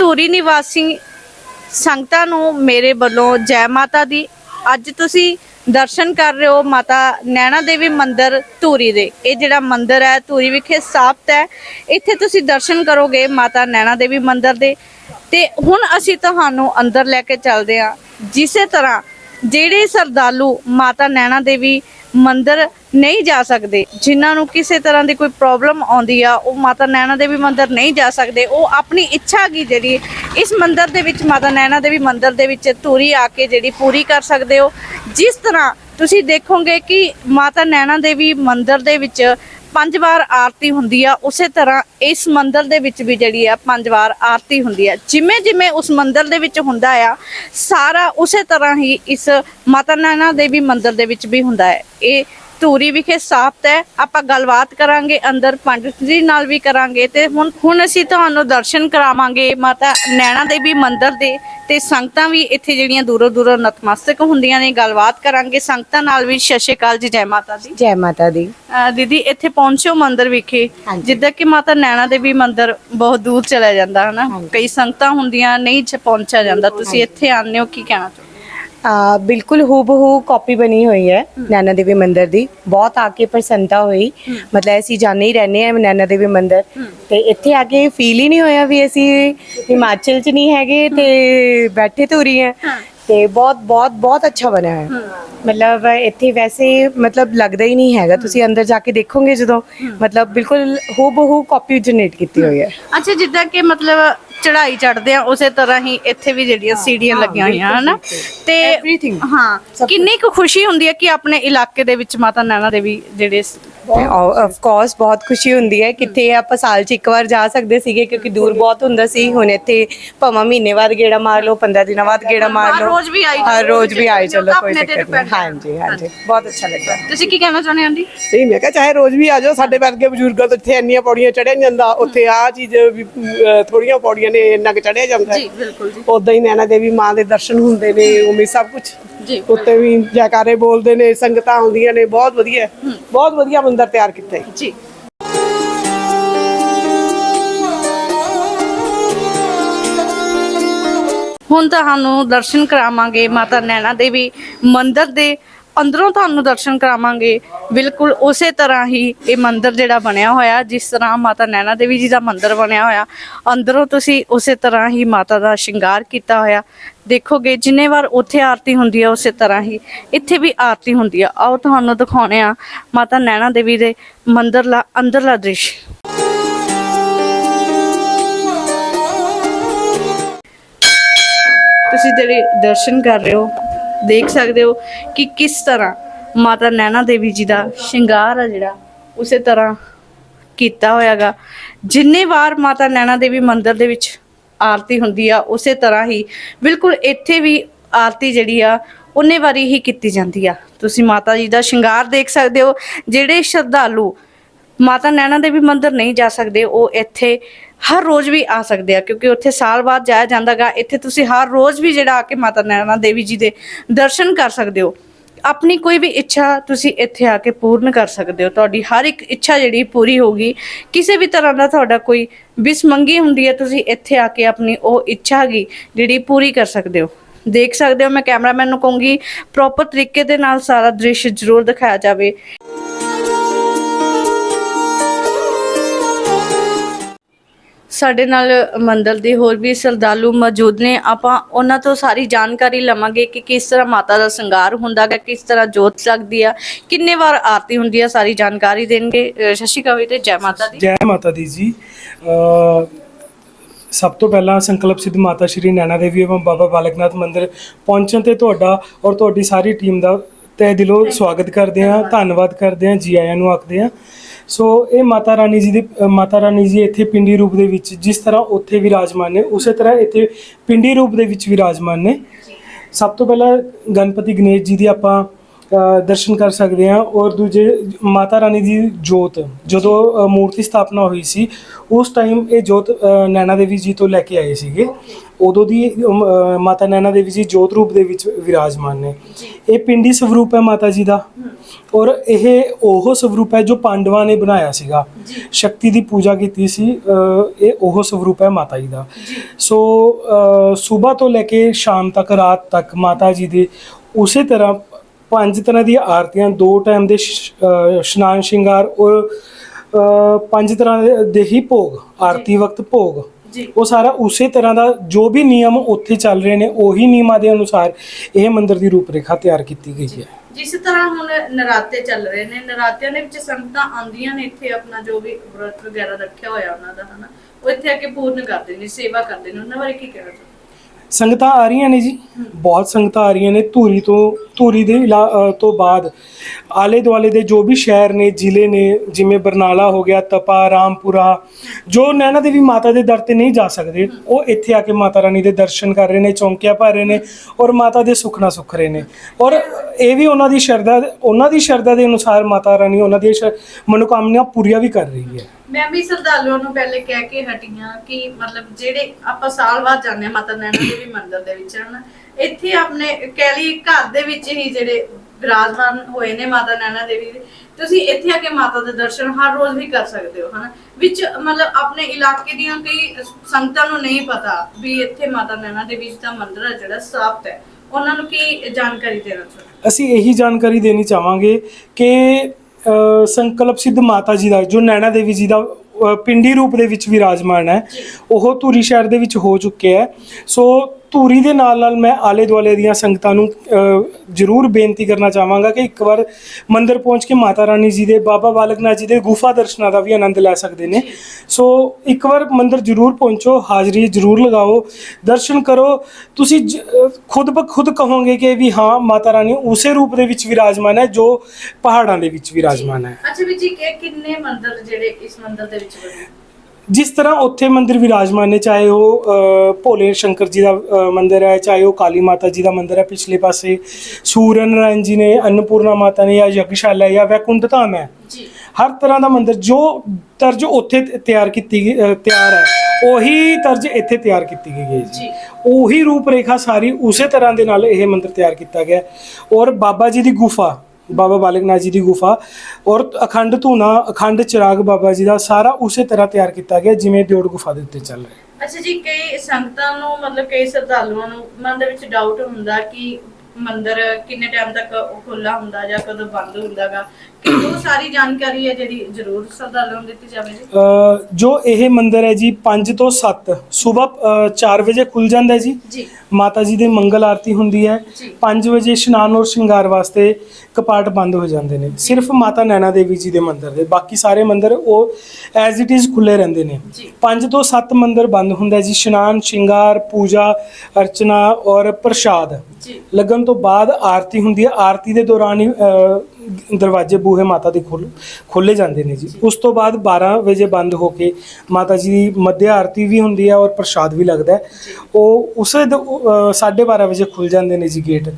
ਧੂਰੀ ਨਿਵਾਸੀ ਸੰਗਤਾਂ ਨੂੰ ਮੇਰੇ ਵੱਲੋਂ ਜੈ ਮਾਤਾ ਦੀ। ਅੱਜ ਤੁਸੀਂ ਦਰਸ਼ਨ ਕਰ ਰਹੇ ਹੋ ਮਾਤਾ ਨੈਣਾ ਦੇਵੀ ਮੰਦਿਰ ਧੂਰੀ ਦੇ। ਇਹ ਜਿਹੜਾ ਮੰਦਿਰ ਹੈ, ਧੂਰੀ ਵਿਖੇ ਸਥਾਪਿਤ ਹੈ। ਇੱਥੇ ਤੁਸੀਂ ਦਰਸ਼ਨ ਕਰੋਗੇ ਮਾਤਾ ਨੈਣਾ ਦੇਵੀ ਮੰਦਿਰ ਦੇ। ਤੇ ਹੁਣ ਅਸੀਂ ਤੁਹਾਨੂੰ ਅੰਦਰ ਲੈ ਕੇ ਚੱਲਦੇ ਹਾਂ। ਜਿਸੇ ਤਰ੍ਹਾਂ ਜਿਹੜੇ ਸਰਦਾਲੂ ਮਾਤਾ ਨੈਣਾ ਦੇਵੀ ਮੰਦਿਰ ਨਹੀਂ ਜਾ ਸਕਦੇ, ਜਿਨ੍ਹਾਂ ਨੂੰ ਕਿਸੇ ਤਰ੍ਹਾਂ ਦੀ ਕੋਈ ਪ੍ਰੋਬਲਮ ਆਉਂਦੀ ਆ, ਉਹ ਮਾਤਾ ਨੈਣਾ ਦੇਵੀ ਮੰਦਿਰ ਨਹੀਂ ਜਾ ਸਕਦੇ, ਉਹ ਆਪਣੀ ਇੱਛਾ ਕੀ ਜਿਹੜੀ ਇਸ ਮੰਦਿਰ ਦੇ ਵਿੱਚ, ਮਾਤਾ ਨੈਣਾ ਦੇਵੀ ਮੰਦਿਰ ਦੇ ਵਿੱਚ ਧੂਰੀ ਆ ਕੇ ਜਿਹੜੀ ਪੂਰੀ ਕਰ ਸਕਦੇ ਹੋ। ਜਿਸ ਤਰ੍ਹਾਂ ਤੁਸੀਂ ਦੇਖੋਗੇ ਕਿ ਮਾਤਾ ਨੈਣਾ ਦੇਵੀ ਮੰਦਿਰ ਦੇ ਵਿੱਚ ਪੰਜ ਵਾਰ ਆਰਤੀ ਹੁੰਦੀ ਆ, ਉਸੇ ਤਰ੍ਹਾਂ ਇਸ ਮੰਦਿਰ ਦੇ ਵਿੱਚ ਵੀ ਜਿਹੜੀ ਆ ਪੰਜ ਵਾਰ ਆਰਤੀ ਹੁੰਦੀ ਆ। ਜਿਵੇਂ ਜਿਵੇਂ ਉਸ ਮੰਦਿਰ ਦੇ ਵਿੱਚ ਹੁੰਦਾ ਆ, ਸਾਰਾ ਉਸੇ ਤਰ੍ਹਾਂ ਹੀ ਇਸ ਮਾਤਾ ਨੈਣਾ ਦੇਵੀ ਮੰਦਿਰ ਦੇ ਵਿੱਚ ਵੀ ਹੁੰਦਾ ਹੈ। ਇਹ ਧੂਰੀ ਵਿਖੇ ਸਥਾਪਿਤ ਹੈ ਆਪਾਂ ਗੱਲਬਾਤ ਕਰਾਂਗੇ ਅੰਦਰ ਪੰਡਿਤ ਜੀ ਨਾਲ ਵੀ ਕਰਾਂਗੇ ਤੇ ਹੁਣ ਹੁਣ ਅਸੀਂ ਤੁਹਾਨੂੰ ਦਰਸ਼ਨ ਕਰਾਵਾਂਗੇ। ਮਾਤਾ ਨੈਣਾ ਦੇਵੀ ਮੰਦਿਰ ਦੇ ਤੇ ਸੰਗਤਾਂ ਵੀ ਇੱਥੇ ਜਿਹੜੀਆਂ ਦੂਰੋਂ ਦੂਰੋਂ ਨਤਮਸਤਕ ਹੁੰਦੀਆਂ ਨੇ ਗੱਲਬਾਤ ਕਰਾਂਗੇ। ਸੰਗਤਾਂ ਨਾਲ ਵੀ ਸਤਿ ਸ਼੍ਰੀ ਅਕਾਲ ਜੀ ਜੈ ਮਾਤਾ ਦੀ। ਜੈ ਮਾਤਾ ਦੀ। ਦੀਦੀ ਇੱਥੇ ਪਹੁੰਚੋ ਮੰਦਿਰ ਵਿਖੇ। ਜਿੱਦਾਂ ਕਿ ਮਾਤਾ ਨੈਣਾ ਦੇਵੀ ਮੰਦਿਰ ਬਹੁਤ ਦੂਰ ਚਲਾ ਜਾਂਦਾ ਹੈ ਨਾ ਕਈ ਸੰਗਤਾਂ ਹੁੰਦੀਆਂ ਨਹੀਂ ਪਹੁੰਚਿਆ ਜਾਂਦਾ। ਤੁਸੀਂ ਇੱਥੇ ਆਉਂਦੇ ਹੋ ਕੀ ਕਹਿਣਾ ਚਾਹੋ ਆ ਬਿਲਕੁਲ ਹੂਬਹੂ ਕਾਪੀ ਬਣੀ ਹੋਈ ਹੈ ਨੈਣਾ ਦੇਵੀ ਮੰਦਿਰ ਦੀ। ਬਹੁਤ ਆ ਕੇ ਪ੍ਰਸੰਨਤਾ ਹੋਈ। ਮਤਲਬ ਅਸੀਂ ਜਾਣੇ ਹੀ ਰਹਿੰਦੇ ਆ ਨੈਣਾ ਦੇਵੀ ਮੰਦਿਰ ਤੇ ਇੱਥੇ ਆ ਕੇ ਫੀਲ ਹੀ ਨਹੀਂ ਹੋਇਆ ਵੀ ਅਸੀਂ ਹਿਮਾਚਲ 'ਚ ਨਹੀਂ ਹੈਗੇ ਤੇ ਬੈਠੇ ਧੂਰੀ ਹੈ। ਤੇ ਬਹੁਤ ਬਹੁਤ ਬਹੁਤ ਅੱਛਾ ਬਣਿਆ ਹੈ। ਮਤਲਬ ਇੱਥੇ ਵੈਸੇ ਮਤਲਬ ਲੱਗਦਾ ਹੀ ਨਹੀਂ ਹੈਗਾ। ਤੁਸੀਂ ਅੰਦਰ ਜਾ ਕੇ ਦੇਖੋਗੇ ਜਦੋਂ ਮਤਲਬ ਬਿਲਕੁਲ ਹੂਬਹੂ ਕਾਪੀ ਜਨਰੇਟ ਕੀਤੀ ਹੋਈ ਹੈ। ਅੱਛਾ ਜਿੱਦਾਂ ਕਿ ਮਤਲਬ ਚੜ੍ਹਾਈ ਚੜਦੇ ਆ ਉਸੇ ਤਰ੍ਹਾਂ ਹੀ ਇੱਥੇ ਵੀ ਜਿਹੜੀਆਂ ਸੀੜੀਆਂ ਲੱਗੀਆਂ ਹੋਈਆਂ ਹਨਾ। ਤੇ. ਹਾਂ ਕਿੰਨੀ ਕੁ ਖੁਸ਼ੀ ਹੁੰਦੀ ਹੈ ਕਿ ਆਪਣੇ ਇਲਾਕੇ ਦੇ ਵਿੱਚ ਮਾਤਾ ਨੈਣਾ ਦੇਵੀ ਜਿਹੜੇ ਆਫ ਕੋਰਸ ਬਹੁਤ ਖੁਸ਼ੀ ਹੁੰਦੀ ਹੈ ਕਿੱਥੇ ਆਪਾਂ ਸਾਲ 'ਚ ਇੱਕ ਵਾਰ ਜਾ ਸਕਦੇ ਸੀਗੇ ਕਿਉਂਕਿ ਦੂਰ ਬਹੁਤ ਹੁੰਦਾ ਸੀ। ਹੁਣ ਇੱਥੇ ਭਾਵੇਂ ਮਹੀਨੇ ਬਾਅਦ ਗੇੜਾ ਮਾਰ ਲਓ 15 ਦਿਨਾਂ ਬਾਅਦ ਗੇੜਾ ਮਾਰ ਹਰ ਲਓ। ਰੋਜ਼ ਵੀ ਆਈ ਹਰ ਰੋਜ਼ ਵੀ ਆਈ ਚੱਲੋ ਕੋਈ ਦਿੱਕਤ ਨਹੀਂ। ਹਾਂਜੀ ਹਾਂਜੀ। ਬਹੁਤ ਅੱਛਾ ਲੱਗਾ ਤੁਸੀਂ ਕੀ ਕਹਿਣਾ ਚਾਹੁੰਦੇ ਹੋ ਆਂਟੀ ਨਹੀਂ ਮੈਂ ਕਿਹਾ ਚਾਹੇ ਰੋਜ਼ ਵੀ ਆ ਜਾਓ ਸਾਡੇ ਵਰਗੇ ਬਜ਼ੁਰਗਾਂ ਤੋਂ ਇੱਥੇ ਇੰਨੀਆਂ ਪੌੜੀਆਂ ਚੜਿਆ ਨੀ ਜਾਂਦਾ। ਉੱਥੇ ਆ ਚੀਜ਼ ਥੋੜੀਆਂ ਪੌੜੀਆਂ ਨੇ ਇੰਨਾ ਕੁ ਚੜਿਆ ਜਾਂਦਾ। ਜੀ ਬਿਲਕੁਲ ਜੀ। ਉਦਾਂ ਹੀ ਨੈਣਾ ਦੇਵੀ ਮਾਂ ਦੇ ਦਰਸ਼ਨ ਹੁੰਦੇ ਨੇ ਉਵੇਂ ਸਭ ਕੁਝ ਜੀ। ਉੱਤੇ ਵੀ ਜੈਕਾਰੇ ਬੋਲਦੇ ਨੇ ਸੰਗਤਾਂ ਆਉਂਦੀਆਂ ਨੇ ਬਹੁਤ ਵਧੀਆ। ਬਹੁਤ ਵਧੀਆ ਮੰਦਿਰ ਤਿਆਰ ਕੀਤਾ ਹੈ। ਜੀ। ਹੁਣ ਤੁਹਾਨੂੰ ਦਰਸ਼ਨ ਕਰਾਵਾਂਗੇ ਮਾਤਾ ਨੈਣਾ ਦੇਵੀ ਮੰਦਿਰ ਦੇ। ਅੰਦਰੋਂ ਤੁਹਾਨੂੰ ਦਰਸ਼ਨ ਕਰਾਵਾਂਗੇ। ਬਿਲਕੁਲ ਉਸੇ ਤਰ੍ਹਾਂ ਹੀ ਇਹ ਮੰਦਿਰ ਜਿਹੜਾ ਬਣਿਆ ਹੋਇਆ, ਜਿਸ ਤਰ੍ਹਾਂ ਮਾਤਾ ਨੈਣਾ ਦੇਵੀ ਜੀ ਦਾ ਮੰਦਿਰ ਬਣਿਆ ਹੋਇਆ, ਅੰਦਰੋਂ ਤੁਸੀਂ ਉਸੇ ਤਰ੍ਹਾਂ ਹੀ ਮਾਤਾ ਦਾ ਸ਼ਿੰਗਾਰ ਕੀਤਾ ਹੋਇਆ। ਦੇਖੋਗੇ, ਜਿੰਨੇ ਵਾਰ ਉੱਥੇ ਆਰਤੀ ਹੁੰਦੀ ਹੈ ਉਸੇ ਤਰ੍ਹਾਂ ਹੀ ਇੱਥੇ ਵੀ ਆਰਤੀ ਹੁੰਦੀ ਆ। ਆਓ ਤੁਹਾਨੂੰ ਦਿਖਾਉਣੇ ਆ ਮਾਤਾ ਨੈਣਾ ਦੇਵੀ ਦੇ ਮੰਦਿਰ ਦਾ ਅੰਦਰਲਾ ਦ੍ਰਿਸ਼। ਤੁਸੀਂ ਜਿਹੜੇ ਦਰਸ਼ਨ ਕਰ ਰਹੇ ਹੋ ਦੇਖ ਸਕਦੇ ਹੋ ਕਿ ਕਿਸ ਤਰ੍ਹਾਂ ਮਾਤਾ ਨੈਣਾ ਦੇਵੀ ਜੀ ਦਾ ਸ਼ਿੰਗਾਰ ਆ ਜਿਹੜਾ, ਉਸੇ ਤਰ੍ਹਾਂ ਕੀਤਾ ਹੋਇਆਗਾ। ਜਿੰਨੇ ਵਾਰ ਮਾਤਾ ਨੈਣਾ ਦੇਵੀ ਮੰਦਿਰ ਦੇ ਵਿੱਚ ਆਰਤੀ ਹੁੰਦੀ ਆ, ਉਸੇ ਤਰ੍ਹਾਂ ਹੀ ਬਿਲਕੁਲ ਇੱਥੇ ਵੀ ਆਰਤੀ ਜਿਹੜੀ ਆ, ਉਹਨੇ ਵਾਰੀ ਹੀ ਕੀਤੀ ਜਾਂਦੀ ਆ। ਤੁਸੀਂ ਮਾਤਾ ਜੀ ਦਾ ਸ਼ਿੰਗਾਰ ਦੇਖ ਸਕਦੇ ਹੋ, ਜਿਹੜੇ ਸ਼ਰਧਾਲੂ ਮਾਤਾ ਨੈਣਾ ਦੇਵੀ ਮੰਦਿਰ ਨਹੀਂ ਜਾ ਸਕਦੇ, ਉਹ ਇੱਥੇ ਹਰ ਰੋਜ਼ ਵੀ ਆ ਸਕਦੇ ਆ, ਕਿਉਂਕਿ ਉੱਥੇ ਸਾਲ ਬਾਅਦ ਜਾਇਆ ਜਾਂਦਾਗਾ, ਇੱਥੇ ਤੁਸੀਂ ਹਰ ਰੋਜ਼ ਵੀ ਜਿਹੜਾ ਆ ਕੇ ਮਾਤਾ ਨੈਣਾ ਦੇਵੀ ਜੀ ਦੇ ਦਰਸ਼ਨ ਕਰ ਸਕਦੇ ਹੋ। ਆਪਣੀ ਕੋਈ ਵੀ ਇੱਛਾ ਤੁਸੀਂ ਇੱਥੇ ਆ ਕੇ ਪੂਰਨ ਕਰ ਸਕਦੇ ਹੋ। ਤੁਹਾਡੀ ਹਰ ਇੱਕ ਇੱਛਾ ਜਿਹੜੀ ਪੂਰੀ ਹੋਗੀ ਕਿਸੇ ਵੀ ਤਰ੍ਹਾਂ ਦਾ ਤੁਹਾਡਾ ਕੋਈ ਬਿਸਮੰਗੀ ਹੁੰਦੀ ਹੈ, ਤੁਸੀਂ ਇੱਥੇ ਆ ਕੇ ਆਪਣੀ ਉਹ ਇੱਛਾ ਹੈਗੀ ਜਿਹੜੀ ਪੂਰੀ ਕਰ ਸਕਦੇ ਹੋ। ਦੇਖ ਸਕਦੇ ਹੋ, ਮੈਂ ਕੈਮਰਾਮੈਨ ਨੂੰ ਕਹੂੰਗੀ ਪ੍ਰੋਪਰ ਤਰੀਕੇ ਦੇ ਨਾਲ ਸਾਰਾ ਦ੍ਰਿਸ਼ ਜ਼ਰੂਰ ਦਿਖਾਇਆ ਜਾਵੇ। ਸਾਡੇ ਨਾਲ ਮੰਦਿਰ ਦੇ ਹੋਰ ਵੀ ਸਰਦਾਲੂ ਮੌਜੂਦ ਨੇ। ਆਪਾਂ ਉਹਨਾਂ ਤੋਂ ਸਾਰੀ ਜਾਣਕਾਰੀ ਲਵਾਂਗੇ ਕਿ ਕਿਸ ਤਰ੍ਹਾਂ ਮਾਤਾ ਦਾ ਸ਼ਿੰਗਾਰ ਹੁੰਦਾ ਹੈ ਕਿਸ ਤਰ੍ਹਾਂ ਜੋਤ ਲੱਗਦੀ ਆ ਕਿੰਨੇ ਵਾਰ ਆਰਤੀ ਹੁੰਦੀ ਆ ਸਾਰੀ ਜਾਣਕਾਰੀ ਦੇਣਗੇ। ਅਹ ਸਤਿ ਸ਼੍ਰੀ ਅਕਾਲ ਤੇ ਜੈ ਮਾਤਾ ਦੀ। ਜੈ ਮਾਤਾ ਦੀ ਜੀ। ਅ, ਸਭ ਤੋਂ ਪਹਿਲਾਂ ਸੰਕਲਪ ਸਿੱਧ ਮਾਤਾ ਸ਼੍ਰੀ ਨੈਣਾ ਦੇਵੀ ଏବଂ ਬਾਬਾ ਬਾਲਕਨਾਥ ਮੰਦਿਰ ਪਹੁੰਚਣ ਤੇ ਤੁਹਾਡਾ ਔਰ ਤੁਹਾਡੀ ਸਾਰੀ ਟੀਮ ਦਾ ਤਹਿ ਦਿਲੋਂ ਸਵਾਗਤ ਕਰਦੇ ਹਾਂ। ਧੰਨਵਾਦ ਕਰਦੇ ਹਾਂ। ਜੀ ਆਇਆਂ ਨੂੰ ਆਖਦੇ ਹਾਂ। ਸੋ ਇਹ ਮਾਤਾ ਰਾਣੀ ਜੀ ਦੀ ਮਾਤਾ ਰਾਣੀ ਜੀ ਇੱਥੇ ਪਿੰਡੀ ਰੂਪ ਦੇ ਵਿੱਚ ਜਿਸ ਤਰ੍ਹਾਂ ਉੱਥੇ ਵਿਰਾਜਮਾਨ ਨੇ, ਉਸੇ ਤਰ੍ਹਾਂ ਇੱਥੇ ਪਿੰਡੀ ਰੂਪ ਦੇ ਵਿੱਚ ਵਿਰਾਜਮਾਨ ਨੇ। ਸਭ ਤੋਂ ਪਹਿਲਾਂ ਗਣਪਤੀ ਗਣੇਸ਼ ਜੀ ਦੀ ਆਪਾਂ ਦਰਸ਼ਨ ਕਰ ਸਕਦੇ ਹਾਂ। ਔਰ ਦੂਜੇ ਮਾਤਾ ਰਾਣੀ ਦੀ ਜੋਤ ਜਦੋਂ ਮੂਰਤੀ ਸਥਾਪਨਾ ਹੋਈ ਸੀ ਉਸ ਟਾਈਮ ਇਹ ਜੋਤ ਨੈਣਾ ਦੇਵੀ ਜੀ ਤੋਂ ਲੈ ਕੇ ਆਏ ਸੀਗੇ। ਉਦੋਂ ਦੀ ਮਾਤਾ ਨੈਣਾ ਦੇਵੀ ਜੀ ਜੋਤ ਰੂਪ ਦੇ ਵਿੱਚ ਵਿਰਾਜਮਾਨ ਨੇ। ਇਹ ਪਿੰਡੀ ਸਵਰੂਪ ਹੈ ਮਾਤਾ ਜੀ ਦਾ। ਔਰ ਇਹ ਉਹ ਸਵਰੂਪ ਹੈ ਜੋ ਪਾਂਡਵਾਂ ਨੇ ਬਣਾਇਆ ਸੀਗਾ। ਸ਼ਕਤੀ ਦੀ ਪੂਜਾ ਕੀਤੀ ਸੀ ਇਹ ਉਹ ਸਵਰੂਪ ਹੈ ਮਾਤਾ ਜੀ ਦਾ। ਸੋ ਸਵੇਰ ਤੋਂ ਲੈ ਕੇ ਸ਼ਾਮ ਤੱਕ ਰਾਤ ਤੱਕ ਮਾਤਾ ਜੀ ਦੇ ਉਸੇ ਤਰ੍ਹਾਂ ਪੰਜ ਤਰ੍ਹਾਂ ਦੀਆਂ ਆਰਤੀਆਂ ਦੋ ਟਾਈਮ ਦੇ ਇਸ਼ਨਾਨ ਸ਼ਿੰਗਾਰ ਔਰ ਪੰਜ ਤਰ੍ਹਾਂ ਦੇ- ਹੀ ਭੋਗ ਆਰਤੀ ਵਕਤ ਭੋਗ। ਉਹ ਸਾਰਾ ਉਸੇ ਤਰ੍ਹਾਂ ਦਾ ਜੋ ਵੀ ਨਿਯਮ ਉੱਥੇ ਚੱਲ ਰਹੇ ਨੇ ਉਹੀ ਨਿਯਮਾਂ ਦੇ ਅਨੁਸਾਰ ਇਹ ਮੰਦਿਰ ਦੀ ਰੂਪਰੇਖਾ ਤਿਆਰ ਕੀਤੀ ਗਈ ਹੈ। ਜਿਸ ਤਰ੍ਹਾਂ ਹੁਣ ਨਰਾਤੇ ਚੱਲ ਰਹੇ ਨੇ ਨਰਾਤਿਆਂ ਦੇ ਵਿੱਚ ਸੰਗਤਾਂ ਆਉਂਦੀਆਂ ਨੇ ਇੱਥੇ ਆਪਣਾ ਜੋ ਵੀ ਵਰਤ ਵਗੈਰਾ ਰੱਖਿਆ ਹੋਇਆ ਉਹਨਾਂ ਦਾ ਹਨਾ ਉਹ ਇੱਥੇ ਆ ਕੇ ਪੂਰਨ ਕਰਦੇ ਨੇ ਸੇਵਾ ਕਰਦੇ ਨੇ ਉਹਨਾਂ ਬਾਰੇ ਕੀ ਕਹਿਣਾ ਸੰਗਤਾਂ ਆ ਰਹੀਆਂ ਨੇ ਜੀ। ਬਹੁਤ ਸੰਗਤਾਂ ਆ ਰਹੀਆਂ ਨੇ ਧੂਰੀ ਤੋਂ ਧੂਰੀ ਦੇ ਇਲਾ- ਅ, ਤੋਂ ਬਾਅਦ। ਆਲੇ ਦੁਆਲੇ ਦੇ ਜੋ ਵੀ ਸ਼ਹਿਰ ਨੇ ਜ਼ਿਲ੍ਹੇ ਨੇ ਜਿਵੇਂ ਬਰਨਾਲਾ ਹੋ ਗਿਆ ਤਪਾ ਰਾਮਪੁਰਾ ਜੋ ਨੈਣਾ ਦੇਵੀ ਮਾਤਾ ਦੇ ਦਰ ਤੇ ਨਹੀਂ ਜਾ ਸਕਦੇ ਉਹ ਇੱਥੇ ਆ ਕੇ ਮਾਤਾ ਰਾਣੀ ਦੇ ਦਰਸ਼ਨ ਕਰ ਰਹੇ ਨੇ ਚੌਂਕੀਆਂ ਭਰ ਰਹੇ ਨੇ ਔਰ ਮਾਤਾ ਦੇ ਸੁਖਨਾ ਸੁਖ ਰਹੇ ਨੇ। ਔਰ ਇਹ ਵੀ ਉਹਨਾਂ ਦੀ ਸ਼ਰਧਾ ਉਹਨਾਂ ਦੀ ਸ਼ਰਧਾ ਦੇ ਅਨੁਸਾਰ ਮਾਤਾ ਰਾਣੀ ਉਹਨਾਂ ਦੀਆਂ ਸ਼- ਮਨੋਕਾਮਨਾ ਪੂਰੀਆਂ ਵੀ ਕਰ ਰਹੀ ਹੈ। ਮੈਂ ਵੀ ਸਰਦਾਲੂਆਂ ਨੂੰ ਪਹਿਲੇ ਕਹਿ ਕੇ ਹਟੀਆਂ ਕਿ ਮਤਲਬ ਜਿਹੜੇ ਆਪਾਂ ਸਾਲ ਬਾਅਦ ਜਾਂਦੇ ਹਾਂ ਮਾਤਾ ਨੈਣਾ ਦੇਵੀ ਮੰਦਿਰ ਦੇ ਵਿੱਚ, ਹਨ? ਇੱਥੇ ਆਪਣੇ ਕਹਿ ਲਈ ਘਰ ਦੇ ਵਿੱਚ ਹੀ ਜਿਹੜੇ ਵਿਰਾਜਮਾਨ ਹੋਏ ਨੇ ਮਾਤਾ ਨੈਣਾ ਦੇਵੀ ਦੇ, ਤੁਸੀਂ ਇੱਥੇ ਆ ਕੇ ਮਾਤਾ ਦੇ ਦਰਸ਼ਨ ਹਰ ਰੋਜ਼ ਵੀ ਕਰ ਸਕਦੇ ਹੋ, ਹਨਾ? ਵਿੱਚ ਮਤਲਬ ਆਪਣੇ ਇਲਾਕੇ ਦੀਆਂ ਕਈ ਸੰਗਤਾਂ ਨੂੰ ਨਹੀਂ ਪਤਾ ਵੀ ਇੱਥੇ ਮਾਤਾ ਨੈਣਾ ਦੇਵੀ ਜੀ ਦਾ ਮੰਦਿਰ ਹੈ ਜਿਹੜਾ ਸਥਾਪਿਤ ਹੈ। ਉਹਨਾਂ ਨੂੰ ਕੀ ਜਾਣਕਾਰੀ ਦੇਣਾ ਚਾਹੁੰਦੇ ਅਸੀਂ ਇਹੀ ਜਾਣਕਾਰੀ ਦੇਣੀ ਚਾਹਾਂਗੇ ਕਿ ਸੰਕਲਪ ਸਿੱਧ ਮਾਤਾ ਜੀ ਦਾ, ਜੋ ਨੈਣਾ ਦੇਵੀ ਜੀ ਦਾ ਪਿੰਡੀ ਰੂਪ ਦੇ ਵਿੱਚ ਵਿਰਾਜਮਾਨ ਹੈ, ਉਹ ਧੂਰੀ ਸ਼ਹਿਰ ਦੇ ਵਿੱਚ ਹੋ ਚੁੱਕਿਆ ਹੈ। ਸੋ ਧੂਰੀ ਦੇ ਨਾਲ ਨਾਲ ਮੈਂ ਆਲੇ ਦੁਆਲੇ ਦੀਆਂ ਸੰਗਤਾਂ ਨੂੰ ਜ਼ਰੂਰ ਬੇਨਤੀ ਕਰਨਾ ਚਾਹਾਂਗਾ ਕਿ ਇੱਕ ਵਾਰ ਮੰਦਿਰ ਪਹੁੰਚ ਕੇ ਮਾਤਾ ਰਾਣੀ ਜੀ ਦੇ, ਬਾਬਾ ਬਾਲਕ ਨਾਥ ਜੀ ਦੇ ਗੁਫਾ ਦਰਸ਼ਨਾਂ ਦਾ ਵੀ ਆਨੰਦ ਲੈ ਸਕਦੇ ਨੇ। ਸੋ ਇੱਕ ਵਾਰ ਮੰਦਿਰ ਜ਼ਰੂਰ ਪਹੁੰਚੋ, ਹਾਜ਼ਰੀ ਜ਼ਰੂਰ ਲਗਾਓ, ਦਰਸ਼ਨ ਕਰੋ। ਤੁਸੀਂ ਖੁਦ ਬ ਖੁਦ ਕਹੋਗੇ ਕਿ ਵੀ ਹਾਂ, ਮਾਤਾ ਰਾਣੀ ਉਸੇ ਰੂਪ ਦੇ ਵਿੱਚ ਵਿਰਾਜਮਾਨ ਹੈ ਜੋ ਪਹਾੜਾਂ ਦੇ ਵਿੱਚ ਵਿਰਾਜਮਾਨ ਹੈ। ਅੱਛਾ ਵੀ ਜੀ, ਕਿ ਕਿੰਨੇ ਮੰਦਿਰ ਜਿਹੜੇ ਇਸ ਮੰਦਿਰ ਦੇ ਵਿੱਚ ਬਣੇ? ਜਿਸ ਤਰ੍ਹਾਂ ਉੱਥੇ ਮੰਦਿਰ ਵਿਰਾਜਮਾਨ ਨੇ ਚਾਹੇ ਉਹ ਭੋਲੇ ਸ਼ੰਕਰ ਜੀ ਦਾ ਮੰਦਿਰ ਹੈ ਚਾਹੇ ਉਹ ਕਾਲੀ ਮਾਤਾ ਜੀ ਦਾ ਮੰਦਿਰ ਹੈ ਪਿਛਲੇ ਪਾਸੇ ਸੂਰਜ ਨਾਰਾਇਣ ਜੀ ਨੇ ਅੰਨਪੂਰਨਾ ਮਾਤਾ ਨੇ ਜਾਂ ਯਗਸ਼ਾਲਾ ਹੈ ਜਾਂ ਵੈਕੁੰਠ ਧਾਮ ਹੈ ਜੀ। ਹਰ ਤਰ੍ਹਾਂ ਦਾ ਮੰਦਿਰ ਜੋ ਤਰਜ ਉੱਥੇ ਤਿਆਰ ਕੀਤੀ ਤਿਆਰ ਹੈ ਉਹੀ ਤਰਜ ਇੱਥੇ ਤਿਆਰ ਕੀਤੀ ਗਈ ਹੈ ਜੀ। ਉਹੀ ਰੂਪਰੇਖਾ ਸਾਰੀ ਉਸੇ ਤਰ੍ਹਾਂ ਦੇ ਨਾਲ ਇਹ ਮੰਦਿਰ ਤਿਆਰ ਕੀਤਾ ਗਿਆ। ਔਰ ਬਾਬਾ ਜੀ ਦੀ ਗੁਫਾ ਬਾਬਾ ਬਾਲਕ ਨਾਥ ਜੀ ਦੀ ਗੁਫਾ ਔਰ ਅਖੰਡ ਧੂਨਾ ਅਖੰਡ ਚਿਰਾਗ ਬਾਬਾ ਜੀ ਦਾ ਸਾਰਾ ਉਸੇ ਤਰ੍ਹਾਂ ਤਿਆਰ ਕੀਤਾ ਗਿਆ ਜਿਵੇਂ ਦਿਓੜ ਗੁਫਾ ਦੇ ਉੱਤੇ ਚੱਲ ਰਿਹਾ ਅੱਛਾ ਜੀ, ਕਈ ਸੰਗਤਾਂ ਨੂੰ ਮਤਲਬ ਕਈ ਸ਼ਰਧਾਲੂਆਂ ਨੂੰ ਮਨ ਦੇ ਵਿੱਚ ਡਾਊਟ ਹੁੰਦਾ ਕਿ ਮੰਦਿਰ ਕਿੰਨੇ ਟਾਈਮ ਤੱਕ ਖੁੱਲਾ ਹੁੰਦਾ ਜਾਂ ਕਦੋਂ ਬੰਦ ਹੁੰਦਾਗਾ। ਕਿ ਉਹ ਸਾਰੀ ਜਾਣਕਾਰੀ ਹੈ ਜਿਹੜੀ ਜ਼ਰੂਰ ਸ਼ਰਧਾਲੂਆਂ ਨੂੰ ਦਿੱਤੀ ਜਾਵੇ ਜੀ। ਅ, ਜੋ ਇਹ ਮੰਦਿਰ ਹੈ ਜੀ 5 ਤੋਂ 7 ਸਵੇਰ 4 ਵਜੇ ਖੁੱਲ ਜਾਂਦਾ ਹੈ ਜੀ। ਜੀ। ਮਾਤਾ ਜੀ ਦੀ ਮੰਗਲ ਆਰਤੀ ਹੁੰਦੀ ਹੈ। ਜੀ। 5 ਵਜੇ ਇਸ਼ਨਾਨ ਔਰ ਸ਼ਿੰਗਾਰ ਵਾਸਤੇ ਕਪਾਟ ਬੰਦ ਹੋ ਜਾਂਦੇ ਨੇ। ਸਿਰਫ ਮਾਤਾ ਨੈਣਾ ਦੇਵੀ ਜੀ ਦੇ ਮੰਦਿਰ ਦੇ। ਬਾਕੀ ਸਾਰੇ ਮੰਦਿਰ ਉਹ ਐਜ਼ ਇਟ ਇਜ਼ ਖੁੱਲੇ ਰਹਿੰਦੇ ਨੇ। ਜੀ। 5 ਤੋਂ 7 ਮੰਦਿਰ ਬੰਦ ਹੁੰਦਾ ਹੈ ਜੀ। ਇਸ਼ਨਾਨ ਸ਼ਿੰਗਾਰ ਪੂਜਾ ਅਰਚਨਾ ਔਰ ਪ੍ਰਸ਼ਾਦ। ਜੀ। ਲੱਗਣ ਤੋਂ ਬਾਅਦ ਆਰਤੀ ਹੁੰਦੀ ਹੈ। ਆਰਤੀ ਦੇ ਦੌਰਾਨ ਹੀ ਅ, ਦਰਵਾਜ਼ੇ ਬੂਹੇ ਮਾਤਾ ਦੇ ਖੁੱਲ ਖੋਲੇ ਜਾਂਦੇ ਨੇ ਜੀ। ਉਸ ਤੋਂ ਬਾਅਦ 12 ਵਜੇ ਬੰਦ ਹੋ ਕੇ ਮਾਤਾ ਜੀ ਦੀ ਮੱਧਿਆ ਆਰਤੀ ਵੀ ਹੁੰਦੀ ਹੈ ਔਰ ਪ੍ਰਸ਼ਾਦ ਵੀ ਲੱਗਦਾ ਹੈ। ਉਹ ਉਸੇ ਦ- ਅ, ਸਾਢੇ 12 ਵਜੇ ਖੁੱਲ ਜਾਂਦੇ ਨੇ ਜੀ ਗੇਟ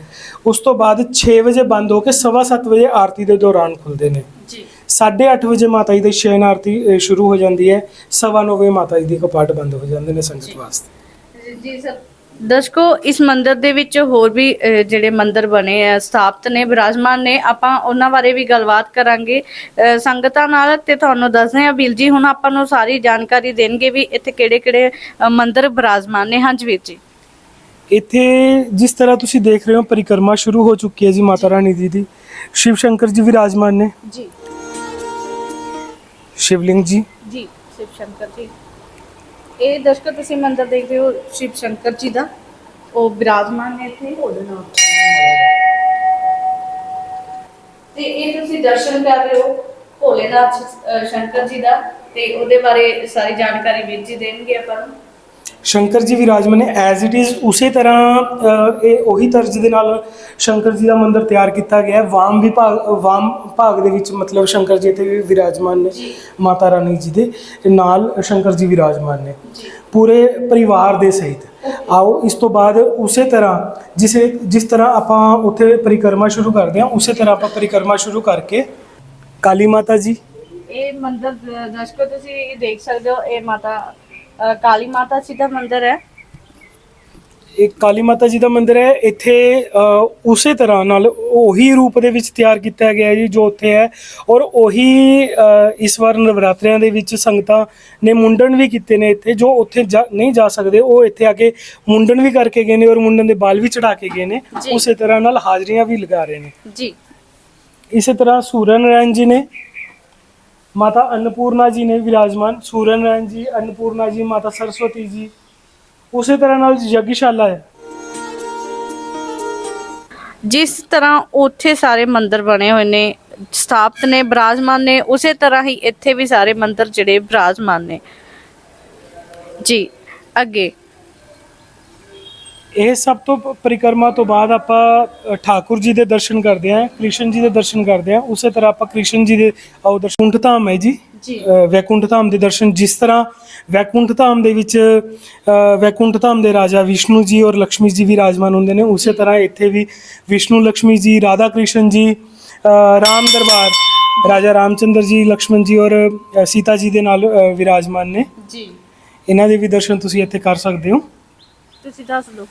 ਉਸ ਤੋਂ ਬਾਅਦ 6 ਵਜੇ ਬੰਦ ਹੋ ਕੇ ਸਵਾ ਸੱਤ ਵਜੇ ਆਰਤੀ ਦੇ ਦੌਰਾਨ ਖੁੱਲਦੇ ਨੇ। ਜੀ। 8:30 ਵਜੇ ਮਾਤਾ ਜੀ ਦੀ ਸ਼ੈਨ ਆਰਤੀ ਸ਼ੁਰੂ ਹੋ ਜਾਂਦੀ ਹੈ। ਸਵਾ ਨੌ ਵਜੇ ਮਾਤਾ ਜੀ ਦੇ ਕਪਾਟ ਬੰਦ ਹੋ ਜਾਂਦੇ ਨੇ ਸੰਗਤ ਵਾਸਤੇ। ਜੀ ਸਰ ਦਰਸ਼ਕੋ ਇਸ ਮੰਦਿਰ ਦੇ ਵਿੱਚ ਹੋਰ ਵੀ ਜਿਹੜੇ ਮੰਦਿਰ ਬਣੇ ਆ ਸਥਾਪਿਤ ਨੇ ਬਿਰਾਜਮਾਨ ਨੇ ਆਪਾਂ ਉਹਨਾਂ ਬਾਰੇ ਵੀ ਗੱਲਬਾਤ ਕਰਾਂਗੇ। ਸੰਗਤਾਂ ਨਾਲ ਤੇ ਤੁਹਾਨੂੰ ਦੱਸਦੇ ਆ ਜੀ ਹੁਣ ਆਪਾਂ ਨੂੰ ਸਾਰੀ ਜਾਣਕਾਰੀ ਦੇਣਗੇ ਵੀ ਇੱਥੇ ਕਿਹੜੇ-ਕਿਹੜੇ ਮੰਦਿਰ ਬਿਰਾਜਮਾਨ ਨੇ। ਹਾਂਜੀ ਵੀਰ ਜੀ। ਇੱਥੇ ਜਿਸ ਤਰ੍ਹਾਂ ਤੁਸੀਂ ਦੇਖ ਰਹੇ ਹੋ ਪਰਿਕਰਮਾ ਸ਼ੁਰੂ ਹੋ ਚੁੱਕੀ ਹੈ ਜੀ ਮਾਤਾ ਰਾਣੀ ਜੀ ਦੀ। ਸ਼ਿਵ ਸ਼ੰਕਰ ਜੀ ਵਿਰਾਜਮਾਨ ਨੇ। ਜੀ। ਸ਼ਿਵਲਿੰਗ ਜੀ। ਜੀ ਸ਼ਿਵ ਸ਼ੰਕਰ ਜੀ। ਇਹ ਦਰਸ਼ਕੋ ਤੁਸੀਂ ਮੰਦਿਰ ਦੇਖ ਰਹੇ ਹੋ ਸ਼ਿਵ ਸ਼ੰਕਰ ਜੀ ਦਾ। ਉਹ ਬਿਰਾਜਮਾਨ ਨੇ ਇੱਥੇ। ਤੇ ਇਹ ਤੁਸੀਂ ਦਰਸ਼ਨ ਕਰ ਰਹੇ ਹੋ ਭੋਲੇਨਾਥ ਸ਼ੰਕਰ ਜੀ ਦਾ। ਤੇ ਉਹਦੇ ਬਾਰੇ ਸਾਰੀ ਜਾਣਕਾਰੀ ਵੀਰ ਜੀ ਦੇਣਗੇ ਆਪਾਂ ਨੂੰ। ਸ਼ੰਕਰ ਜੀ ਵਿਰਾਜਮਾਨ ਨੇ ਐਜ਼ ਇਟ ਇਜ਼ ਉਸੇ ਤਰ੍ਹਾਂ ਇਹ ਉਹੀ ਤਰਜ਼ ਦੇ ਨਾਲ ਸ਼ੰਕਰ ਜੀ ਦਾ ਮੰਦਿਰ ਤਿਆਰ ਕੀਤਾ ਗਿਆ ਹੈ। ਵਾਮ ਵਿਭਾਗ ਵਾਮ ਭਾਗ ਦੇ ਵਿੱਚ ਮਤਲਬ ਸ਼ੰਕਰ ਜੀ ਵੀ ਵਿਰਾਜਮਾਨ ਨੇ। ਮਾਤਾ ਰਾਣੀ ਜੀ ਦੇ ਤੇ ਨਾਲ ਸ਼ੰਕਰ ਜੀ ਵਿਰਾਜਮਾਨ ਨੇ। ਪੂਰੇ ਪਰਿਵਾਰ ਦੇ ਸਹਿਤ। ਆਓ ਇਸ ਤੋਂ ਬਾਅਦ ਉਸੇ ਤਰ੍ਹਾਂ ਜਿਸੇ ਜਿਸ ਤਰ੍ਹਾਂ ਆਪਾਂ ਉੱਥੇ ਪਰਿਕਰਮਾ ਸ਼ੁਰੂ ਕਰਦੇ ਹਾਂ ਉਸੇ ਤਰ੍ਹਾਂ ਆਪਾਂ ਪਰਿਕਰਮਾ ਸ਼ੁਰੂ ਕਰਕੇ ਕਾਲੀ ਮਾਤਾ ਜੀ। ਇਹ ਮੰਦਿਰ ਦਰਸ਼ਕੋ ਤੁਸੀਂ ਇਹ ਦੇਖ ਸਕਦੇ ਹੋ ਇਹ ਮਾਤਾ ਅ, ਕਾਲੀ ਮਾਤਾ ਜੀ ਦਾ ਮੰਦਿਰ ਹੈ। ਇਹ ਕਾਲੀ ਮਾਤਾ ਜੀ ਦਾ ਮੰਦਿਰ ਹੈ। ਇੱਥੇ ਅ, ਉਸੇ ਤਰ੍ਹਾਂ ਨਾਲ ਉਹੀ ਰੂਪ ਦੇ ਵਿੱਚ ਤਿਆਰ ਕੀਤਾ ਗਿਆ ਹੈ ਜੀ ਜੋ ਉੱਥੇ ਹੈ। ਔਰ ਉਹੀ ਅ, ਇਸ ਵਾਰ ਨਵਰਾਤਰਿਆਂ ਦੇ ਵਿੱਚ ਸੰਗਤਾਂ ਨੇ ਮੁੰਡਨ ਵੀ ਕੀਤੇ ਨੇ ਇੱਥੇ ਜੋ ਉੱਥੇ ਜਾ- ਨਹੀਂ ਜਾ ਸਕਦੇ। ਉਹ ਇੱਥੇ ਆ ਕੇ ਮੁੰਡਨ ਵੀ ਕਰਕੇ ਗਏ ਨੇ ਔਰ ਮੁੰਡਨ ਦੇ ਬਾਲ ਵੀ ਚੜਾ ਕੇ ਗਏ ਨੇ। ਜੀ। ਉਸੇ ਤਰ੍ਹਾਂ ਨਾਲ ਹਾਜ਼ਰੀਆਂ ਵੀ ਲਗਾ ਰਹੇ ਨੇ। ਜੀ। ਇਸੇ ਤਰ੍ਹਾਂ ਸੂਰਨ ਨਾਰਾਇਣ ਜੀ ਨੇ ਮਾਤਾ ਅੰਨਪੂਰਨਾ ਜੀ ਨੇ ਵਿਰਾਜਮਾਨ ਸੂਰਨ ਨਾਰਾਇਣ ਜੀ, ਅੰਨਪੂਰਨਾ ਜੀ, ਮਾਤਾ ਸਰਸਵਤੀ ਜੀ, ਉਸੇ ਤਰ੍ਹਾਂ ਨਾਲ ਯੱਗਸ਼ਾਲਾ ਹੈ। ਜਿਸ ਤਰ੍ਹਾਂ ਉੱਥੇ ਸਾਰੇ ਮੰਦਿਰ ਬਣੇ ਹੋਏ ਨੇ, ਸਥਾਪਿਤ ਨੇ, ਬਿਰਾਜਮਾਨ ਨੇ, ਉਸੇ ਤਰ੍ਹਾਂ ਹੀ ਇੱਥੇ ਵੀ ਸਾਰੇ ਮੰਦਿਰ ਜਿਹੜੇ ਬਿਰਾਜਮਾਨ ਨੇ। ਜੀ, ਅੱਗੇ। ਇਹ ਸਭ ਤੋਂ ਪ- ਪਰਿਕਰਮਾ ਤੋਂ ਬਾਅਦ ਆਪਾਂ ਠਾਕੁਰ ਜੀ ਦੇ ਦਰਸ਼ਨ ਕਰਦੇ ਹਾਂ ਕ੍ਰਿਸ਼ਨ ਜੀ ਦੇ ਦਰਸ਼ਨ ਕਰਦੇ ਹਾਂ। ਉਸੇ ਤਰ੍ਹਾਂ ਆਪਾਂ ਕ੍ਰਿਸ਼ਨ ਜੀ ਦੇ ਉਹ ਦਰਸ਼ਨ। ਧਾਮ ਹੈ ਜੀ। ਵੈਕੁੰਠ ਧਾਮ ਦੇ ਦਰਸ਼ਨ ਜਿਸ ਤਰ੍ਹਾਂ ਵੈਕੁੰਠ ਧਾਮ ਦੇ ਵਿੱਚ ਵੈਕੁੰਠ ਧਾਮ ਦੇ ਰਾਜਾ ਵਿਸ਼ਨੂੰ ਜੀ ਔਰ ਲక్ష్ਮੀ ਜੀ ਵਿਰਾਜਮਾਨ ਹੁੰਦੇ ਨੇ। ਉਸੇ ਤਰ੍ਹਾਂ ਇੱਥੇ ਵੀ ਵਿਸ਼ਨੂੰ ਲక్ష్ਮੀ ਜੀ ਰਾਧਾ ਕ੍ਰਿਸ਼ਨ ਜੀ ਰਾਮ ਦਰਬਾਰ ਰਾਜਾ ਰਾਮਚੰਦਰ ਜੀ ਲక్ష్మణ ਜੀ ਔਰ ਸੀਤਾ ਜੀ ਦੇ ਨਾਲ ਵਿਰਾਜਮਾਨ ਨੇ। ਜੀ। ਇਹਨਾਂ ਦੇ ਵੀ ਦਰਸ਼ਨ ਤੁਸੀਂ ਇੱਥੇ ਕਰ ਸਕਦੇ ਹੋ। ਤੁਸੀਂ ਦੱਸ ਦਿਓ।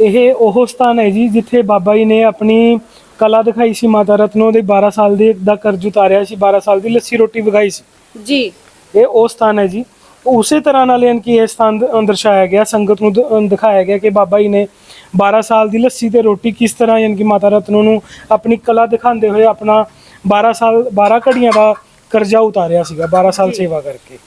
ਇਹ ਉਹ ਸਥਾਨ ਹੈ ਜੀ ਜਿੱਥੇ ਬਾਬਾ ਜੀ ਨੇ ਆਪਣੀ ਕਲਾ ਦਿਖਾਈ ਸੀ ਮਾਤਾ ਰਤਨੋ ਦੇ 12 ਸਾਲ ਦੇ ਦਾ ਕਰਜ਼ ਉਤਾਰਿਆ ਸੀ 12 ਸਾਲ ਦੀ ਲੱਸੀ ਰੋਟੀ ਵਿਖਾਈ ਸੀ। ਜੀ। ਇਹ ਉਹ ਸਥਾਨ ਹੈ ਜੀ। ਉਸੇ ਤਰ੍ਹਾਂ ਨਾਲ ਯਾਨੀ ਕਿ ਇਹ ਸਥਾਨ ਦਰਸਾਇਆ ਗਿਆ ਸੰਗਤ ਨੂੰ ਦਿਖਾਇਆ ਗਿਆ ਕਿ ਬਾਬਾ ਜੀ ਨੇ 12 ਸਾਲ ਦੀ ਲੱਸੀ ਤੇ ਰੋਟੀ ਕਿਸ ਤਰ੍ਹਾਂ ਯਾਨੀ ਕਿ ਮਾਤਾ ਰਤਨੋ ਨੂੰ ਆਪਣੀ ਕਲਾ ਦਿਖਾਉਂਦੇ ਹੋਏ ਆਪਣਾ 12 ਸਾਲ 12 ਘੜੀਆਂ ਦਾ ਕਰਜ਼ਾ ਉਤਾਰਿਆ ਸੀਗਾ 12 ਸਾਲ ਸੇਵਾ ਕਰਕੇ।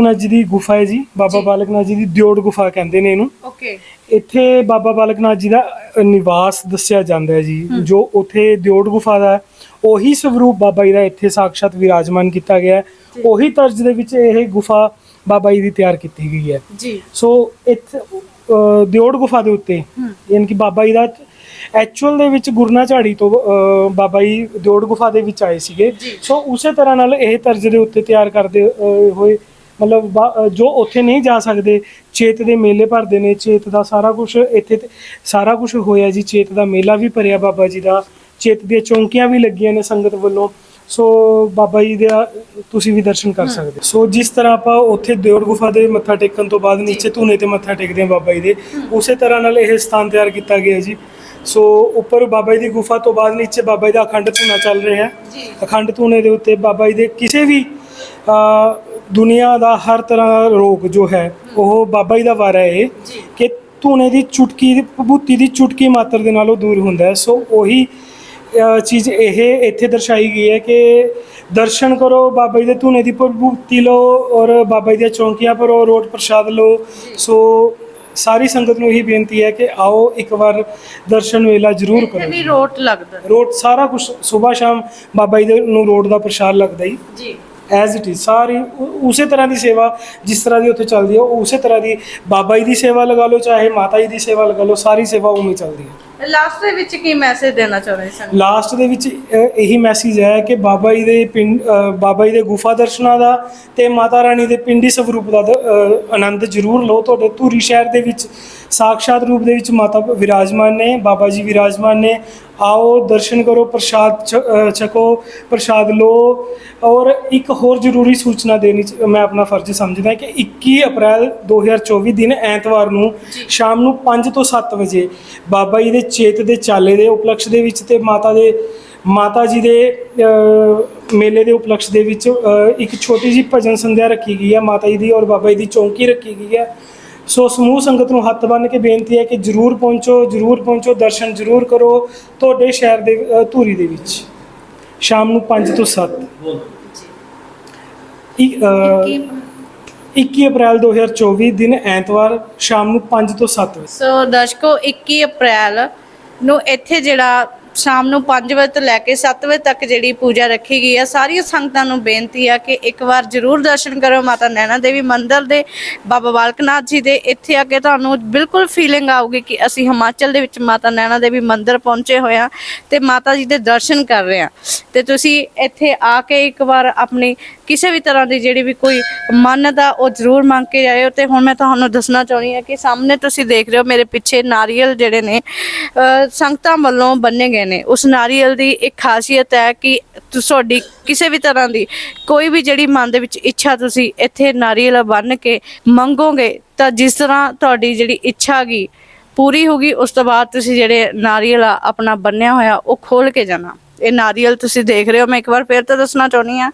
ਨਾਥ ਜੀ ਦੀ ਗੁਫਾ ਹੈ ਜੀ ਬਾਬਾ ਬਾਲਕ ਨਾਥ ਜੀ ਦੀ ਦਿਓੜ ਗੁਫਾ ਕਹਿੰਦੇ ਨੇ ਇਹਨੂੰ। ਓਕੇ ਇੱਥੇ ਬਾਬਾ ਬਾਲਕ ਨਾਥ ਜੀ ਦਾ ਅ, ਨਿਵਾਸ ਦੱਸਿਆ ਜਾਂਦਾ ਹੈ ਜੀ ਜੋ ਉੱਥੇ ਦਿਓੜ ਗੁਫਾ ਦਾ ਹੈ, ਉਹੀ ਸਵਰੂਪ ਬਾਬਾ ਜੀ ਦਾ ਇੱਥੇ ਸਾਕਸ਼ਾਤ ਵਿਰਾਜਮਾਨ ਕੀਤਾ ਗਿਆ ਹੈ। ਉਹੀ ਤਰਜ਼ ਦੇ ਵਿੱਚ ਇਹ ਗੁਫਾ ਬਾਬਾ ਜੀ ਦੀ ਤਿਆਰ ਕੀਤੀ ਗਈ ਹੈ। ਜੀ। ਸੋ ਇੱਥੇ ਅ, ਦਿਓੜ ਗੁਫਾ ਦੇ ਉੱਤੇ ਯਾਨੀ ਕਿ ਬਾਬਾ ਜੀ ਦਾ ਐਕਚੁਅਲ ਦੇ ਵਿੱਚ ਗੁਰਨਾ ਝਾੜੀ ਤੋਂ ਅ, ਬਾਬਾ ਜੀ ਦਿਓੜ ਗੁਫਾ ਦੇ ਵਿੱਚ ਆਏ ਸੀਗੇ। ਸੋ ਉਸੇ ਤਰ੍ਹਾਂ ਨਾਲ ਇਹ ਤਰਜ਼ ਦੇ ਉੱਤੇ ਤਿਆਰ ਕਰਦੇ ਅ, ਹੋਏ ਮਤਲਬ ਜੋ ਉੱਥੇ ਨਹੀਂ ਜਾ ਸਕਦੇ ਚੇਤ ਦੇ ਮੇਲੇ ਭਰਦੇ ਨੇ ਚੇਤ ਦਾ ਸਾਰਾ ਕੁਝ ਇੱਥੇ ਸਾਰਾ ਕੁਝ ਹੋਇਆ ਜੀ ਚੇਤ ਦਾ ਮੇਲਾ ਵੀ ਭਰਿਆ ਬਾਬਾ ਜੀ ਦਾ ਚੇਤ ਦੀਆਂ ਚੌਂਕੀਆਂ ਵੀ ਲੱਗੀਆਂ ਨੇ ਸੰਗਤ ਵੱਲੋਂ। ਸੋ ਬਾਬਾ ਜੀ ਦਾ ਤੁਸੀਂ ਵੀ ਦਰਸ਼ਨ ਕਰ ਸਕਦੇ। ਸੋ ਜਿਸ ਤਰ੍ਹਾਂ ਆਪਾਂ ਉੱਥੇ ਦਿਓੜ ਗੁਫਾ ਦੇ ਮੱਥਾ ਟੇਕਣ ਤੋਂ ਬਾਅਦ ਨੀਚੇ ਧੂਨੇ ਤੇ ਮੱਥਾ ਟੇਕਦੇ ਹਾਂ ਬਾਬਾ ਜੀ ਦੇ ਉਸੇ ਤਰ੍ਹਾਂ ਨਾਲ ਇਹ ਸਥਾਨ ਤਿਆਰ ਕੀਤਾ ਗਿਆ ਜੀ। ਸੋ ਉੱਪਰ ਬਾਬਾ ਜੀ ਦੀ ਗੁਫਾ ਤੋਂ ਬਾਅਦ ਨੀਚੇ ਬਾਬਾ ਜੀ ਦਾ ਅਖੰਡ ਧੂਨਾ ਚੱਲ ਰਿਹਾ ਹੈ। ਅਖੰਡ ਧੂਨੇ ਦੇ ਉੱਤੇ ਬਾਬਾ ਜੀ ਦੇ ਕਿਸੇ ਵੀ ਦੁਨੀਆ ਦਾ ਹਰ ਤਰ੍ਹਾਂ ਦਾ ਰੋਗ ਜੋ ਹੈ ਉਹ ਬਾਬਾ ਜੀ ਦਾ ਵਾਰਾ ਹੈ ਇਹ ਕਿ ਧੂਨੇ ਦੀ ਚੁਟਕੀ ਦੀ ਭਭੂਤੀ ਦੀ ਚੁਟਕੀ ਮਾਤਰ ਦੇ ਨਾਲ ਉਹ ਦੂਰ ਹੁੰਦਾ ਹੈ। ਸੋ ਉਹੀ ਚੀਜ਼ ਇਹ ਇੱਥੇ ਦਰਸਾਈ ਗਈ ਹੈ ਕਿ ਦਰਸ਼ਨ ਕਰੋ ਬਾਬਾ ਜੀ ਦੇ ਧੂਨੇ ਦੀ ਭਭੂਤੀ ਲਓ ਔਰ ਬਾਬਾ ਜੀ ਦੀਆਂ ਚੌਂਕੀਆਂ ਪਰ ਉਹ ਰੋਟ ਪ੍ਰਸ਼ਾਦ ਲਓ। ਸੋ ਸਾਰੀ ਸੰਗਤ ਨੂੰ ਇਹੀ ਬੇਨਤੀ ਹੈ ਕਿ ਆਓ ਇੱਕ ਵਾਰ ਦਰਸ਼ਨ ਵੇਲਾ ਜ਼ਰੂਰ ਕਰੋ। ਵੀ ਰੋਟ ਲੱਗਦਾ। ਰੋਡ ਸਾਰਾ ਕੁਝ ਸਵੇਰ ਸ਼ਾਮ ਬਾਬਾ ਜੀ ਦੇ ਨੂੰ ਰੋਡ ਦਾ ਪ੍ਰਸ਼ਾਦ ਲੱਗਦਾ ਹੀ। ਜੀ। ਐਜ਼ ਇਟ ਇਜ਼ ਸਾਰੀ ਉ- ਉਸੇ ਤਰ੍ਹਾਂ ਦੀ ਸੇਵਾ ਜਿਸ ਤਰ੍ਹਾਂ ਦੀ ਉੱਥੇ ਚੱਲਦੀ ਹੈ, ਉਹ ਉਸੇ ਤਰ੍ਹਾਂ ਦੀ ਬਾਬਾ ਜੀ ਦੀ ਸੇਵਾ ਲਗਾ ਲਓ, ਚਾਹੇ ਮਾਤਾ ਜੀ ਦੀ ਸੇਵਾ ਲਗਾ ਲਓ, ਸਾਰੀ ਸੇਵਾ ਉਵੇਂ ਹੀ ਚੱਲਦੀ ਹੈ। ਲਾਸਟ ਦੇ ਵਿੱਚ ਕੀ ਮੈਸੇਜ ਦੇਣਾ ਚਾਹੁੰਦੇ ਸਨ? ਲਾਸਟ ਦੇ ਵਿੱਚ ਇਹੀ ਮੈਸੇਜ ਹੈ ਕਿ ਬਾਬਾ ਜੀ ਦੇ ਪਿੰਡ ਬਾਬਾ ਜੀ ਦੇ ਗੁਫਾ ਦਰਸ਼ਨਾਂ ਦਾ ਤੇ ਮਾਤਾ ਰਾਣੀ ਦੇ ਪਿੰਡੀ ਸਰੂਪ ਦਾ ਆਨੰਦ ਜ਼ਰੂਰ ਲਓ। ਤੁਹਾਡੇ ਧੂਰੀ ਸ਼ਹਿਰ ਦੇ ਵਿੱਚ ਸਾਕਸ਼ਾਤ ਰੂਪ ਦੇ ਵਿੱਚ ਮਾਤਾ ਵਿਰਾਜਮਾਨ ਨੇ ਬਾਬਾ ਜੀ ਵਿਰਾਜਮਾਨ ਨੇ। ਆਓ ਦਰਸ਼ਨ ਕਰੋ ਪ੍ਰਸ਼ਾਦ ਛ- ਛਕੋ ਪ੍ਰਸ਼ਾਦ ਲਓ। ਔਰ ਇੱਕ ਹੋਰ ਜ਼ਰੂਰੀ ਸੂਚਨਾ ਦੇਣੀ ਚ- ਮੈਂ ਆਪਣਾ ਫਰਜ਼ ਸਮਝਦਾ ਕਿ 21 ਅਪ੍ਰੈਲ 2024 ਦਿਨ ਐਤਵਾਰ ਨੂੰ ਸ਼ਾਮ ਨੂੰ 5 ਤੋਂ 7 ਵਜੇ ਬਾਬਾ ਜੀ ਦੇ ਚੇਤ ਦੇ ਚਾਲੇ ਦੇ ਉਪਲਕਸ਼ ਦੇ ਵਿੱਚ ਤੇ ਮਾਤਾ ਦੇ, ਮਾਤਾ ਜੀ ਦੇ ਮੇਲੇ ਦੇ ਉਪਲਕਸ਼ ਦੇ ਵਿੱਚ ਇੱਕ ਛੋਟੀ ਜਿਹੀ ਭਜਨ ਸੰਧਿਆ ਰੱਖੀ ਗਈ ਹੈ, ਮਾਤਾ ਜੀ ਦੀ ਔਰ ਬਾਬਾ ਜੀ ਦੀ ਚੌਂਕੀ ਰੱਖੀ ਗਈ ਹੈ। ਸੋ ਸਮੂਹ ਸੰਗਤ ਨੂੰ ਹੱਥ ਬੰਨ ਕੇ ਬੇਨਤੀ ਹੈ ਕਿ ਜਰੂਰ ਪਹੁੰਚੋ ਜਰੂਰ ਪਹੁੰਚੋ, ਦਰਸ਼ਨ ਜਰੂਰ ਕਰੋ ਤੁਹਾਡੇ ਸ਼ਹਿਰ ਦੇ ਧੂਰੀ ਦੇ ਵਿੱਚ। ਸ਼ਾਮ ਨੂੰ 5 ਤੋਂ 7 21 ਅਪ੍ਰੈਲ 2024 ਦਿਨ ਐਤਵਾਰ, ਸ਼ਾਮ ਨੂੰ 5 ਤੋਂ 7 ਵਜੇ। ਸੋ ਦਰਸ਼ਕੋ 21 ਅਪ੍ਰੈਲ ਨੂੰ ਇੱਥੇ ਜਿਹੜਾ ਸ਼ਾਮ ਨੂੰ 5 ਵਜੇ ਤੋਂ ਲੈ ਕੇ 7 ਵਜੇ ਤੱਕ ਜਿਹੜੀ ਪੂਜਾ ਰੱਖੀ ਗਈ ਹੈ ਸਾਰੀਆਂ ਸੰਗਤਾਂ ਨੂੰ ਬੇਨਤੀ ਆ ਕਿ ਇੱਕ ਵਾਰ ਜ਼ਰੂਰ ਦਰਸ਼ਨ ਕਰੋ ਮਾਤਾ ਨੈਣਾ ਦੇਵੀ ਮੰਦਿਰ ਦੇ, ਬਾਬਾ ਬਾਲਕਨਾਥ ਜੀ ਦੇ। ਇੱਥੇ ਆ ਕੇ ਤੁਹਾਨੂੰ ਬਿਲਕੁਲ ਫੀਲਿੰਗ ਆਊਗੀ ਕਿ ਅਸੀਂ ਹਿਮਾਚਲ ਦੇ ਵਿੱਚ ਮਾਤਾ ਨੈਣਾ ਦੇਵੀ ਮੰਦਿਰ ਪਹੁੰਚੇ ਹੋਏ ਹਾਂ ਤੇ ਮਾਤਾ ਜੀ ਦੇ ਦਰਸ਼ਨ ਕਰ ਰਹੇ ਹਾਂ ਤੇ ਤੁਸੀਂ ਇੱਥੇ ਆ ਕੇ ਇੱਕ ਵਾਰ ਆਪਣੀ ਕਿਸੇ ਵੀ ਤਰ੍ਹਾਂ ਦੀ ਜਿਹੜੀ ਵੀ ਕੋਈ ਮੰਨਦਾ ਉਹ ਜ਼ਰੂਰ ਮੰਗ ਕੇ ਜਾਇਓ। ਤੇ ਹੁਣ ਮੈਂ ਤੁਹਾਨੂੰ ਦੱਸਣਾ ਚਾਹੁੰਦੀ ਹਾਂ ਕਿ ਸਾਹਮਣੇ ਤੁਸੀਂ ਦੇਖ ਰਹੇ ਹੋ ਮੇਰੇ ਪਿੱਛੇ ਨਾਰੀਅਲ ਜਿਹੜੇ ਨੇ ਸੰਗਤਾਂ ਵੱਲੋਂ ਬੰਨੇ ਗਏ ਨੇ। ਉਸ ਨਾਰੀਅਲ ਦੀ ਇੱਕ ਖਾਸੀਅਤ ਹੈ ਕਿ ਤੁਹਾਡੀ ਕਿਸੇ ਵੀ ਤਰ੍ਹਾਂ ਦੀ ਕੋਈ ਵੀ ਜਿਹੜੀ ਮਨ ਦੇ ਵਿੱਚ ਇੱਛਾ ਤੁਸੀਂ ਇੱਥੇ ਨਾਰੀਅਲ ਬੰਨ ਕੇ ਮੰਗੋਗੇ, ਤਾਂ ਜਿਸ ਤਰ੍ਹਾਂ ਤੁਹਾਡੀ ਜਿਹੜੀ ਇੱਛਾ ਗਈ ਪੂਰੀ ਹੋਗੀ ਉਸ ਤੋਂ ਬਾਅਦ ਤੁਸੀਂ ਜਿਹੜੇ ਨਾਰੀਅਲ ਆਪਣਾ ਬੰਨਿਆ ਹੋਇਆ, ਉਹ ਖੋਲ ਕੇ ਜਾਣਾ। ਇਹ ਨਾਰੀਅਲ ਤੁਸੀਂ ਦੇਖ ਰਹੇ ਹੋ। ਮੈਂ ਇੱਕ ਵਾਰ ਫੇਰ ਤਾਂ ਦੱਸਣਾ ਚਾਹੁੰਦੀ ਆ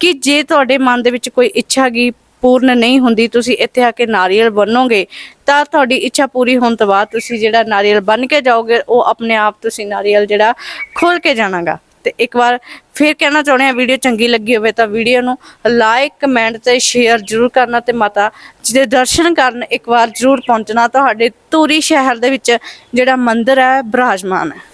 ਕਿ ਜੇ ਤੁਹਾਡੇ ਮਨ ਦੇ ਵਿੱਚ ਕੋਈ ਇੱਛਾ ਗਈ ਪੂਰਨ ਨਹੀਂ ਹੁੰਦੀ, ਤੁਸੀਂ ਇੱਥੇ ਆ ਕੇ ਨਾਰੀਅਲ ਬੰਨੋਗੇ, ਤਾਂ ਤੁਹਾਡੀ ਇੱਛਾ ਪੂਰੀ ਹੋਣ ਤੋਂ ਬਾਅਦ ਤੁਸੀਂ ਜਿਹੜਾ ਨਾਰੀਅਲ ਬੰਨ ਕੇ ਜਾਓਗੇ, ਉਹ ਆਪਣੇ ਆਪ ਤੁਸੀਂ ਨਾਰੀਅਲ ਜਿਹੜਾ ਖੋਲ ਕੇ ਜਾਣਾਗਾ। ਤੇ ਇੱਕ ਵਾਰ ਫਿਰ ਕਹਿਣਾ ਚਾਹੁੰਦੇ ਆ ਵੀਡੀਓ ਚੰਗੀ ਲੱਗੀ ਹੋਵੇ ਤਾਂ ਵੀਡੀਓ ਨੂੰ ਲਾਈਕ ਕਮੈਂਟ ਤੇ ਸ਼ੇਅਰ ਜ਼ਰੂਰ ਕਰਨਾ ਤੇ ਮਾਤਾ ਜੀ ਦੇ ਦਰਸ਼ਨ ਕਰਨ ਇੱਕ ਵਾਰ ਜ਼ਰੂਰ ਪਹੁੰਚਣਾ ਤੁਹਾਡੇ ਧੂਰੀ ਸ਼ਹਿਰ ਦੇ ਵਿੱਚ, ਜਿਹੜਾ ਮੰਦਿਰ ਹੈ, ਬਿਰਾਜਮਾਨ ਹੈ।